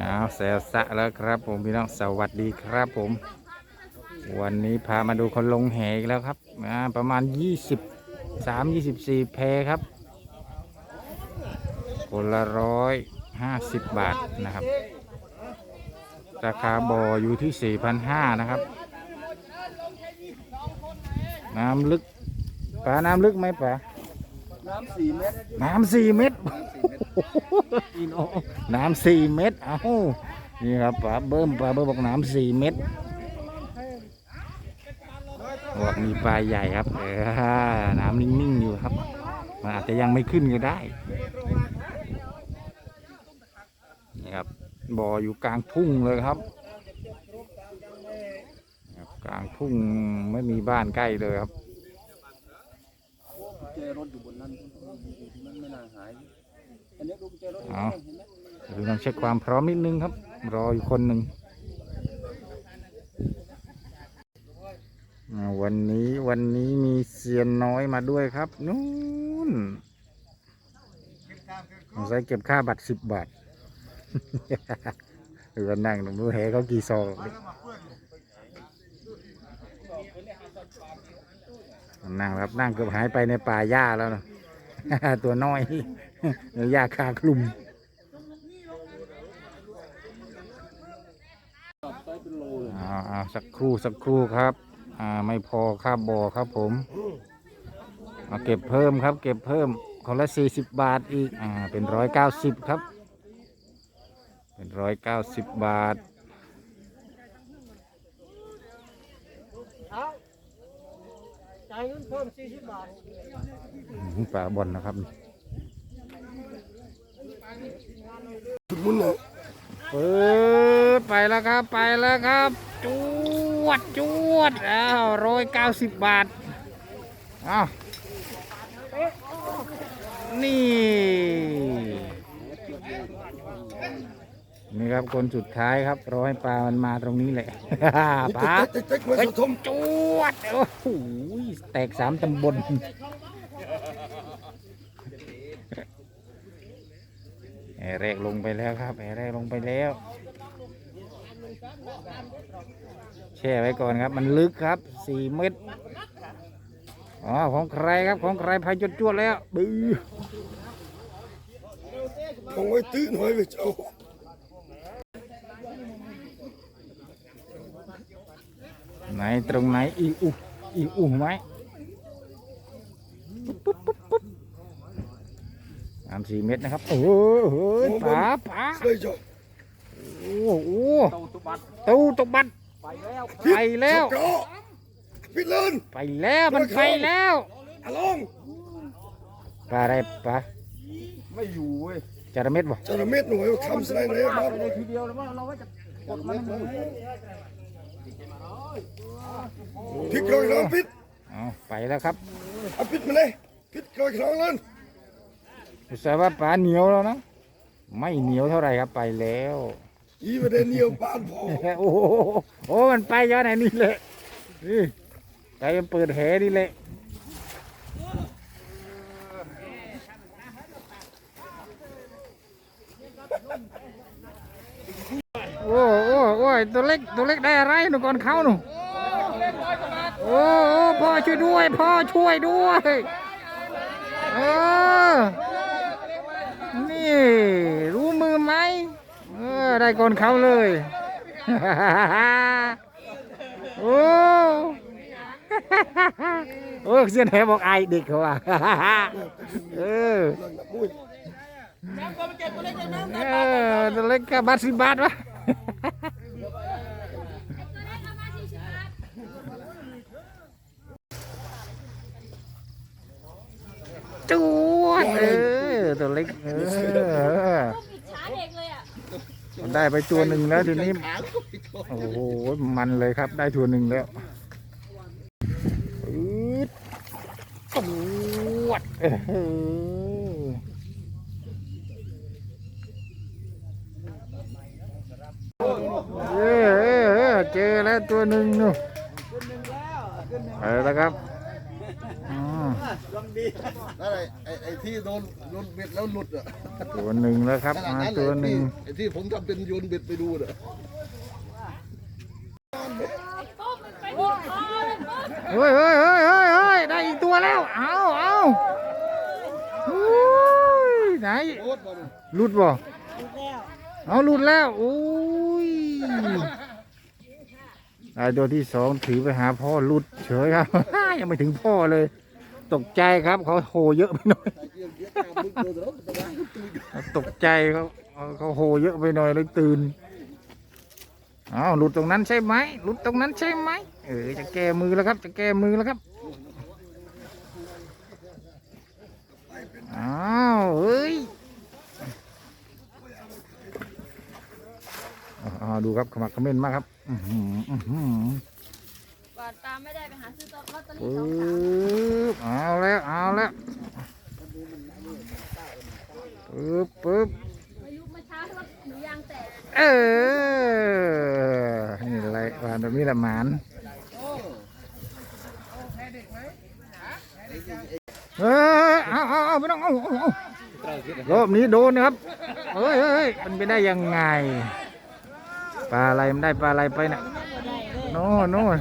เอาแซวสะแล้วครับผมพี่น้องสวัสดีครับผม วันนี้พามาดูคนลงแหอีกแล้วครับอ่าประมาณ23 24 แพครับ คนละร้อยห้าสิบบาทนะครับ ราคาบ่ออยู่ที่ 4,500 นะครับ น้ำลึกปลาน้ำลึกไหมปลาน้ำสี่เมตรน้ำสี่เม็ดพี่น้อง น้ำสี่เม็ดเอ้านี่ครับปลาเบิ้มปลาเบิ้มบอกน้ำสี่เม็ดบอกมีปลาใหญ่ครับเออน้ำนิ่งๆอยู่ครับ มันอาจจะยังไม่ขึ้นก็ได้ นี่ครับบ่ออยู่กลางทุ่งเลยครับ กลางทุ่งไม่มีบ้านใกล้เลยครับ เจรถอยู่บนนั้นมันไม่น่าหาย อันนี้ดู เอ๋อเดี๋ยวต้องเช็คความพร้อมนิดนึงครับ รออยู่คนหนึ่งวันนี้วันนี้มีเซียนน้อยมาด้วยครับ นู่นสงสัยเก็บค่าบัตรสิบบาทหรือนั่งตรงนู้นแหเขากี่ซองนั่งครับนั่งเกือบหายไปในป่าหญ้าแล้วนะตัวน้อย ยวหญ้าคาคลุมไซส์เป็นโลเลยอ่าอ่าสักครู่สักครู่ครับอ่าไม่พอค่าบ่อครับผมมาเก็บเพิ่มครับ เก็บเพิ่มคนละสี่สิบบาทอีกอ่าเป็นร้อยเก้าสิบครับ เป็นร้อยเก้าสิบบาทจ่ายเงินเพิ่มสี่สิบบาทอืมปลาบอลนะครับ มุนเลยเปิดไปแล้วครับไปแล้วครับ จวดจวดอ้าวร้อยเก้าสิบบาทอ้าวนี่นี่ครับคนสุดท้ายครับรอให้ปลามันมาตรงนี้แหละปลาเจ๊กมาสะทมจวดโอ้โหแตกสามตำบล แอร์แรกลงไปแล้วครับแอร์แรกลงไปแล้ว แช่ไว้ก่อนครับ มันลึกครับสี่เมตรอ๋อของใครครับของใครพายจดจวดๆแล้วบื้อเอาไว้ตื้อหน่อยไปเจ้าไหนตรงไหนอีอุอีอุไหมปุ๊บปุ๊บปุ๊บปุ๊บ สามสี่เมตรนะครับ เออเฮ้ยป๋าป๋าเลยเจ้าโอ้โหเต้าตุบัดตู้ตกบัตรไปแล้วไปแล้วเจ้าพิดเลินไปแล้วมันไปแล้วอะลองปลาอะไรปลาไม่อยู่เว้ยจาระเม็ดบ่จระเม็ดหน่วยคำสไลด์เลยบ้างเลยทีเดียวแล้วว่าเราว่าจะกดมันให้มันพริกกรอยครองพิษเอาไปแล้วครับเอาพิษมาเลยพิษกรอยครองเลย อุตส่าห์ว่าปลาเหนียวแล้วนะ ไม่เหนียวเท่าไหร่ครับไปแล้วอีประเด็นเดียวบ้านพอโอ้โหโอ้มันไปย้อนไหนนี่แหละนี่ไปมันเปิดแหนี่แหละโอ้โอ้โอ้ยตัวเล็กตัวเล็กได้อะไรหนูก่อนเข้าหนูโอ้โอ้พ่อช่วยด้วย พ่อช่วยด้วย เออนี่ รู้มือไหมเออได้ก่อนเขาเลยโอ้โอ้เสียนแหบอกไอเด็กเขาว่าเออเออตัวเล็กแค่บาทสิบบาทวะจวดเออตัวเล็กเออ ช้าเด็กเลยอะ ได้ไปตัวหนึ่งแล้วทีนี้โอ้โหมันเลยครับ ได้ตัวหนึ่งแล้วอืดจวดเออเออเจอแล้วตัวหนึ่งนู่นไปแล้วครับ อืมรอนั่นไอ้ไอ้ไอ้ที่โดนโดนเบ็ดแล้วหลุดอะตัวหนึ่งแล้วครับ ขนาดมานั้นเลตัวยหนึ่งไอ้ที่ผมทำเป็นโยนเบ็ดไปดูน่ะต้มมันไปที่คอเลยต้มเฮ้ยเฮ้ยเฮ้ยเฮ้ยเฮ้ยได้อีกตัวแล้ว เอาเอาอุ้ยไหนโอ๊ตมาดูหลุดบ่เอาหลุดแล้วอุ้ยไอ้ตัวที่สองถือไปหาพ่อหลุดเฉยครับ ยังไม่ถึงพ่อเลย ตกใจครับเขาโหเยอะไปหน่อยไอ้เกี่ยวเกี่ยวกามมึงโดนแล้วตะวันตื่นตกใจเขาเขาโหเยอะไปหน่อยเลยตื่นอ้าวหลุดตรงนั้นใช่ไหมหลุดตรงนั้นใช่ไหมเออจะแก้มือแล้วครับ จะแก้มือแล้วครับอ้าวเฮ้ยอ่าดูครับขมักเขม้นมากครับ อื้อหืออื้อหือ ก่อนตามไม่ได้ไปหาซื้อลอตเตอรี่ปึ๊สองสามบเอาแล้วเอาแล้วปึ๊บปึ๊บอายุเมื่อเช้าว่าหนูยางแตกเออนี่อะไรวานแบบนี้ละหมานเออเอาเอาเอาไม่ต้องเอาเอาเอารอบนี้โดนนะครับเฮ้ยเฮ้ยเฮ้ยมันไปได้ยังไงปลาอะไรมันได้ปลาอะไรไปน่ะโน่นโน่น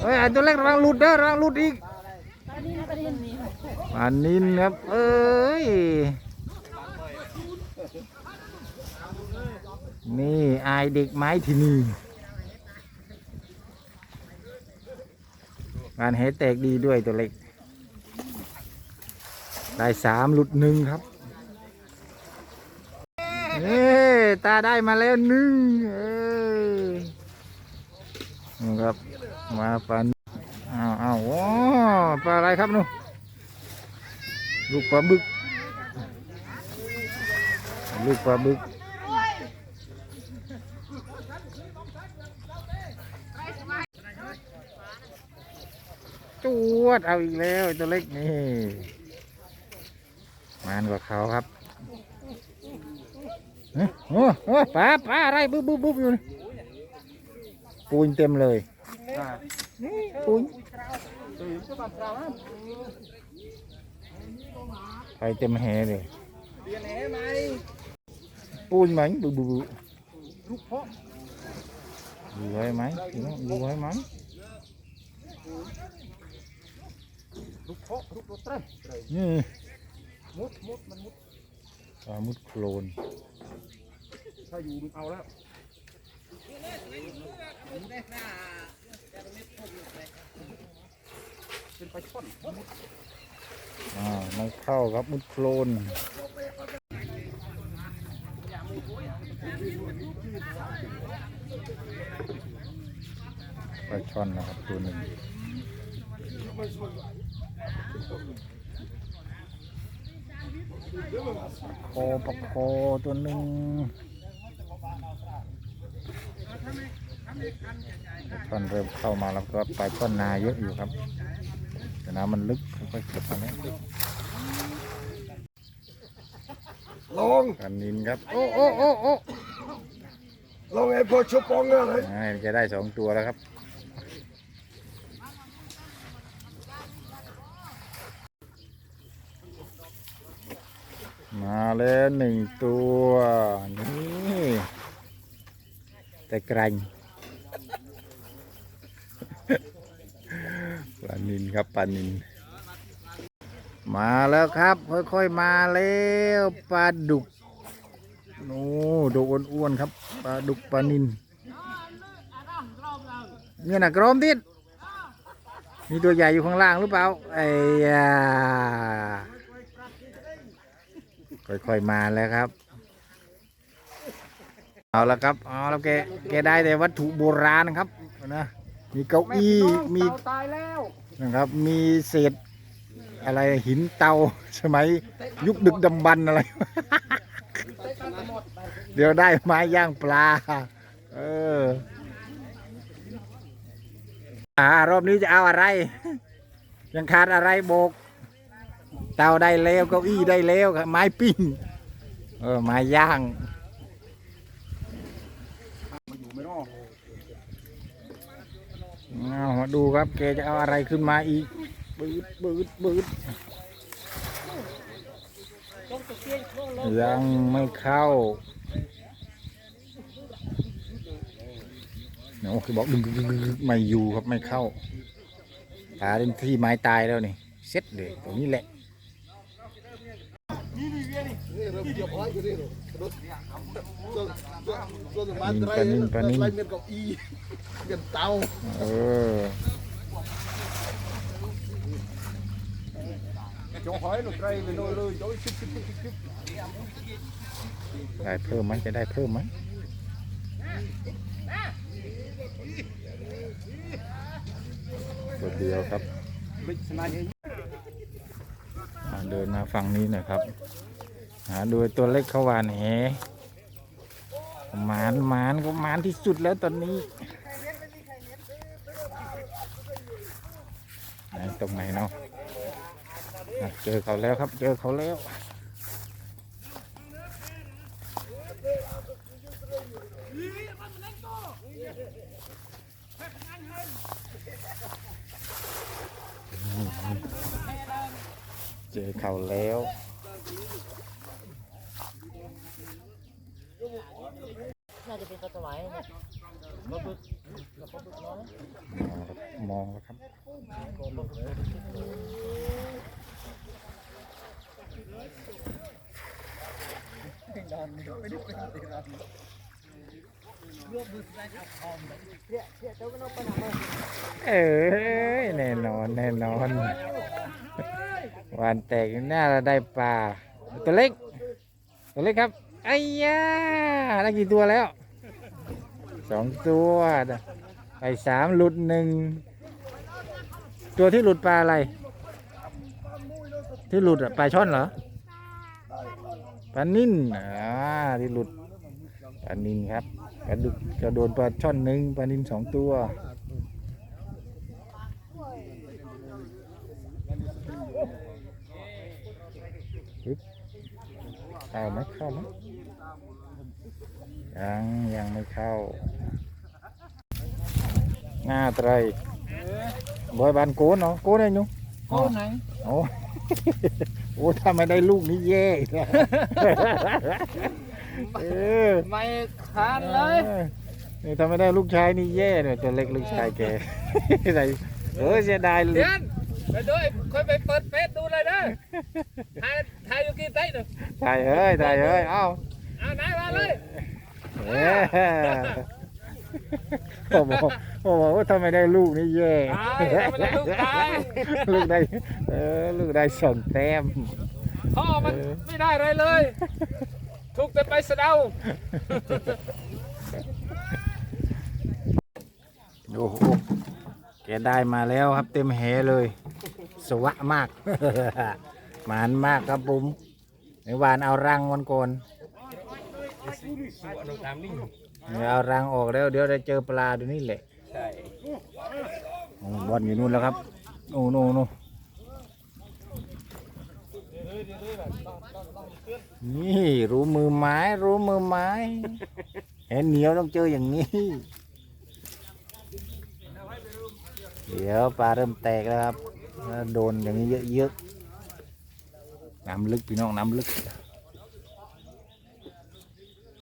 เฮ้ยตัวเล็กระวังหลุดเด้อระวังหลุดอีกปลานินครับ เอ้ย นี่อายเด็กไม้ที่นี่การเหแตกดีด้วยตัวเล็ก ได้สามหลุดหนึ่งครับนี่ตาได้มาแล้วหนึ่งเอ้ยครับ มาปันอ้าวอ้าวปลาอะไรครับนูลูกปลาบึก ลูกปลาบึกจวดเอาอีกแล้วตัวเล็กนี่มานกว่าเขาครับเฮ้ยโอ้โอ้ปลาปลาอะไรบุ๊บบุ๊บบุ๊บอยู่นี่ปูนเต็มเลย นี่ปูนไปเต็มแหเลยปูนไหมบุบบุบบุ๊บอยู่ไว้ไหมอยู่ไว้ไหมลูกเพาะลูกตัวเต้นนี่มุดมุดมันมุดปลามุดโคลนถ้าอยู่มันเอาแล้ว เป็นปลาช่อนอ่าไม่เข้าครับมุดโคลนปลาช่อนนะครับตัวหนึ่งโคปลาโคตัวหนึ่ง ปลาช่อนเริ่มเข้ามาแล้วก็ปลาช่อนนาเยอะอยู่ครับ แต่น้ำมันลึกค่อยๆเก็บมาแล้วลองกันนินครับ โอ้โอ้โอ้โอ้ลองไอ้พอชปองอะไรอ่าจะได้สองตัวแล้วครับมาแล้วหนึ่งตัว นี่แต่ไกรน ปลานินครับปลานิน มาแล้วครับ ค่อยๆมาแล้วปลาดุกโอ้ดูอ้วนๆครับปลาดุกปลานินเนี่ยนะกรมทิศมีตัวใหญ่อยู่ข้างล่างหรือเปล่าไอ้ยาค่อยๆมาแล้วครับ เอาละครับเอาแล้วแกแกได้แต่วัตถุโบราณครับนะ มีเก้าอี้มีตายแล้วนะครับ มีเศษอะไรหินเตาสมัยยุคดึกดำบรรพ์อะไรเดี๋ยวได้ไม้ย่างปลา เอออ่ารอบนี้จะเอาอะไร ยังขาดอะไรโบก เตาได้แล้วเก้าอี้ได้แล้วครับไม้ปิ้ง เออไม้ย่าง มาอยู่ไม่รอด เอามาดูครับแกจะเอาอะไรขึ้นมาอีกบืดบืดบืดยังไม่เข้าเนาะคือบอกดึงดึงไม่อยู่ครับไม่เข้าตาเล่นที่ไม้ตายแล้วนี่เซ็ตเลยตรงนี้แหละ นี่เรานี่รถส่วนส่วนส่วนบ้านเมียนเก้าอี้เตาเออจงหอยหลุดไรไปโน่นเลยโจ้ยชิบชิบชิบชิบได้เพิ่มไหมจะได้เพิ่มไหมตัวเดียวครับเดินมาฝั่งนี้หน่อยครับ หาดูตัวเล็กเขาวานแหหมานหมานก็หมานที่สุดแล้วตอนนี้ไหนตรงไหนเนาะเจอเขาแล้วครับ เจอเขาแล้วเจอเขาแล้ว น่าจะเป็นกระสวายเนี่ยมองครับมองแล้วครับเอ้ยแน่นอนแน่นอนวันแตกน่าจะได้ปลาตัวเล็กตัวเล็กครับ ไอ้ยาได้กี่ตัวแล้วสองตัวไปสามหลุดหนึ่งตัวที่หลุดปลาอะไร ที่หลุดปลาช่อนเหรอปลานิ่นอ่าที่หลุดปลานิ่นครับปลาดุกจะโดนปลาช่อนหนึ่งปลานิ่นสองตัวเข้าไหมเข้าไหม ยังยังไม่เข้า หน้าไตรบอยบานโกนเนาะโกนไอ้หนูโอ้ไหนโอ้โอ้ถ้าไม่ได้ลูกนี่แย่อีกแล้วเออไม่คานเลยนี่ถ้าไม่ได้ลูกชายนี่แย่เนี่ยตัวเล็กลูกชายแกใส่เออเสียดายเลยเดี๋ยวไปด้วยค่อยไปเปิดเฟซดูเลยนะถ่ายถ่ายอยู่กี่เต้นเนี่ยถ่ายเอ้ยถ่ายเอ้ยเอ้าอ่านายมาเลย เอ้ยพ่อบอกพ่อบอกว่าถ้าไม่ได้ลูกนี่แย่ตายถ้าไม่ได้ลูกตายลูกได้เออลูกได้สองแต้มพ่อมันไม่ได้อะไรเลย ทุกแต่ไปสะเดาโอ้โหแกได้มาแล้วครับเต็มแหเลย สวะมากหมานมากครับผมในวานเอารังวันก่อน เดี๋ยวเอารังออกแล้วเดี๋ยวจะเจอปลาตัวนี้แหละใช่อ๋อบอลอยู่นู่นแล้วครับโอ้โน่นโน่นนี่รู้มือไม้รู้มือไม้เห็นเหนียวต้องเจออย่างนี้ เดี๋ยวปลาเริ่มแตกแล้วครับถ้าโดนอย่างนี้เยอะๆน้ำลึกพี่น้องน้ำลึก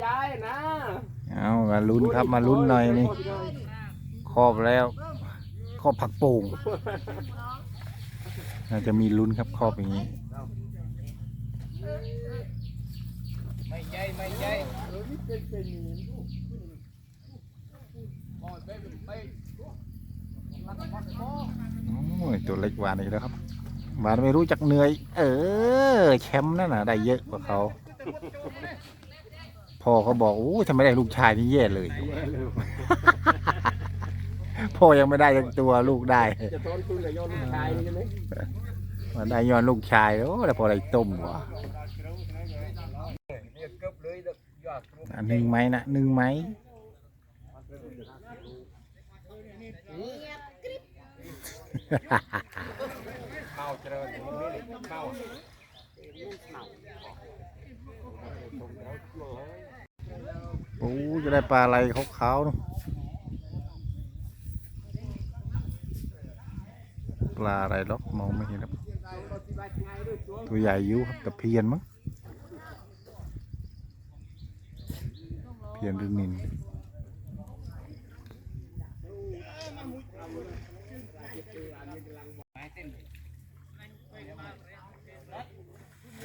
ยายนะเอามาลุ้นครับมาลุ้นหน่อยนี่ครอบแล้วครอบผักโป่งน่าจะมีลุ้นครับครอบอย่างนี้ไม่ใหญ่ไม่ใหญ่โอ้ยตัวเล็กหวานอีกแล้วครับหวานไม่รู้จักเหนื่อย เออ แชมป์นั่นน่ะ ได้เยอะกว่าเขา พ่อเขาบอกโอ้ยทำไมได้ลูกชายนี่แย่เลย พ่อยังไม่ได้ยังตัวลูกได้จะตอนคุณกับยอนชายใช่ไหมมาได้ย้อนลูกชายโอ้แล้วพอได้ต้มวะเนี่ยเกือบเลยยอดอันหนึ่งไหมนะหนึ่งไหมเมาเจริญเมา โอ้จะได้ปลาอะไรขาวๆนอะปลาอะไรหรอกมองไม่เห็นครับ ตัวใหญ่อยู่ครับตะเพียนมั้งเพียนหรือนิน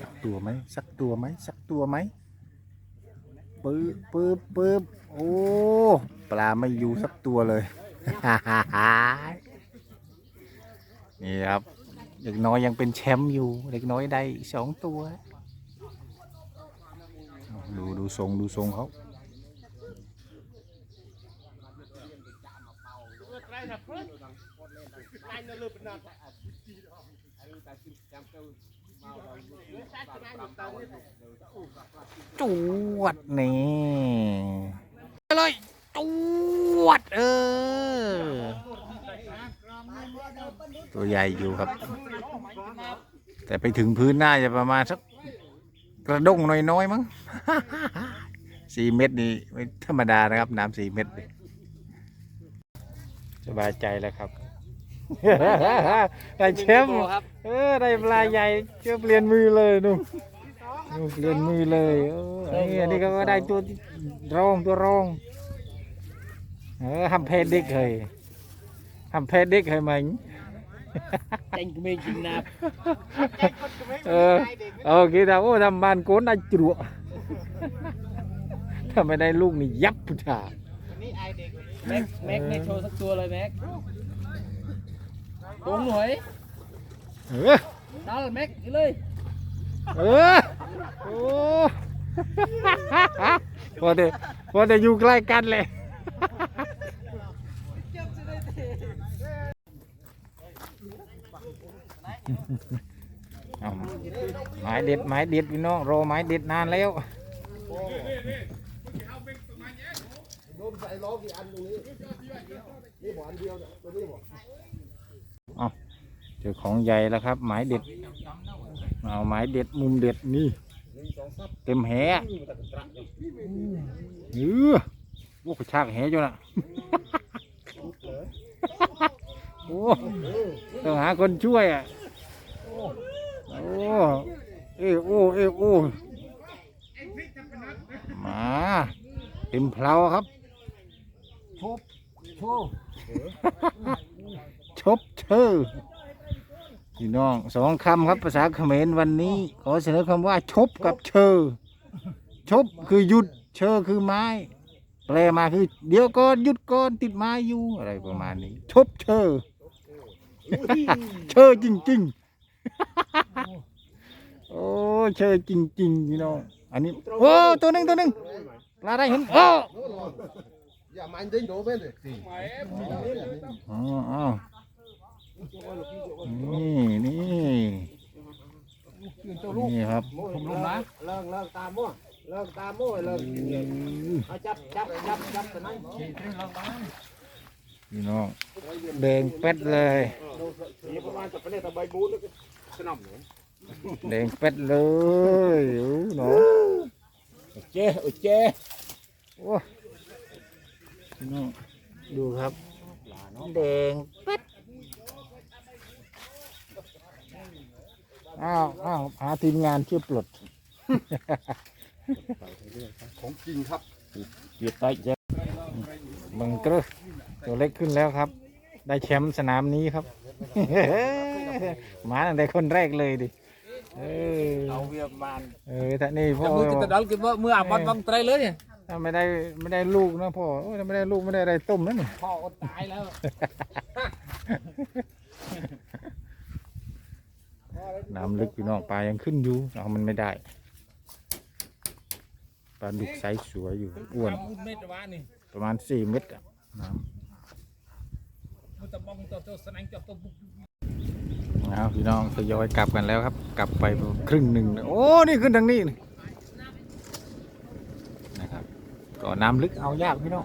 สักตัวไหมสักตัวไหมสักตัวไหม ปื๊บปื๊บปื๊บโอ้ ปลาไม่อยู่สักตัวเลย นี่ครับเด็กน้อยยังเป็นแชมป์อยู่ เด็กน้อยได้สองตัว ดูดูทรงดูทรงเขา จวดนี่เลยจวดเออ ตัวใหญ่อยู่ครับ แต่ไปถึงพื้นหน่าจะประมาณสักกระด้งน้อยๆมั้งสี่เม็ดนี่ไม่ธรรมดานะครับ น้ำสี่เม็ดสบายใจแล้วครับ ได้แชมป์เออได้ปลาใหญ่เชื่อเปลี่ยนมือเลยนุ่มนุ่มเปลี่ยนมือเลยเออนี่อันนี้ก็ได้ตัวรองตัวรองเออทำเพศเด็กเคยทำเพศเด็กเคยไหม Anh của mình chính là เออเอาคิดว่าโอ้ทำบ้านโกนได้จรวถ้าไม่ได้ลูกนี่ยับพุทธา Mac Mac này cho sắc tua rồi Mac Đúng rồi เออ Đó là Mac đi lên เออโอ้พอแต่พอแต่อยู่ใกล้กันเลยเอาไม้เด็ดไม้เด็ดพี่น้องรอไม้เด็ดนานแล้วโดนใส่ล้อกี่อันตรงนี้นี่บ่อันเดียวเนี่ยตัวนี้บ่ เจอของใหญ่แล้วครับ หมายเด็ดเอาหมายเด็ดมุมเด็ดนี่ เต็มแหเออโอ้กระชากแหจ้ะน่ะโอ้ต้องหาคนช่วยอะโอ้เอ้ยโอ้เอ้ยโอ้มาเต็มเพลาครับ Chô ชบเชอ พี่น้องสองคำครับภาษาเขมรวันนี้ ขอเสนอคำว่า ชบกับเชอ ชบคือหยุด เชอคือไม้ แปลมาคือ เดี๋ยวก่อนหยุดก่อนติดไม้อยู่อะไรประมาณนี้ ชบเชอ เชอจริง ๆ โอ้เชอจริง ๆ พี่น้องอันนี้โอ้ตัวหนึ่งตัวหนึ่งปลาได้เห็นโอ้อย่ามันดิ้งโดเป็นเลยอ๋ออ๋อนี่นี่นี่ ครับ Không luôn má เลิกเลิกตามมั่วเลิกตามมั่วเลิกเอาจับจับจับจับตัวนั้นพี่น้องแดงเป็ดเลยนี่ประมาณจะไปเล่นตะใบบูนแล้วก็สนำหนูแดงเป็ดเลยโอ้หนอ Chê ở chê โอ้พี่น้องดูครับแดงเป็ด อ้าวอ้าวหาทีมงานช่วยปลดของจริงครับเกียรติเจ้บังเกอร์ตัวเล็กขึ้นแล้วครับ ได้แชมป์สนามนี้ครับมาตั้งแต่คนแรกเลยดิ เออ Đâu việc bàn เออถ้านี่พ่อ Mưa kita dal kita mưa apa bang tray เลยถ้าไม่ได้ไม่ได้ลูกนะพ่อโอ้ยถ้าไม่ได้ลูกไม่ได้อะไรต้มนะนี่ Họ còn tái lắm น้ำลึกพี่น้องปลายังขึ้นอยู่เอามันไม่ได้ปลาดุกไซส์สวยอยู่อ้วนประมาณสี่เมตรนะน้ำเพี่น้องทยอยกลับกันแล้วครับ กลับไปครึ่งหนึ่งโอ้นี่ขึ้นทางนี้นะครับก็น้ำลึกเอายากพี่น้อง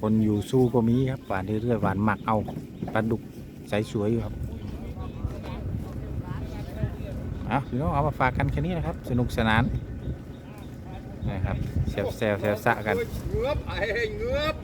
คนอยู่สู้ก็มีครับหวานเรื่อยๆหวานหมักเอาปลาดุกใสสวยอยู่ครับอะพี่น้องเอามาฝากกันแค่นี้นะครับ สนุกสนานนะครับเซลเซวแซวสะกันเงือบไอ้เงือบ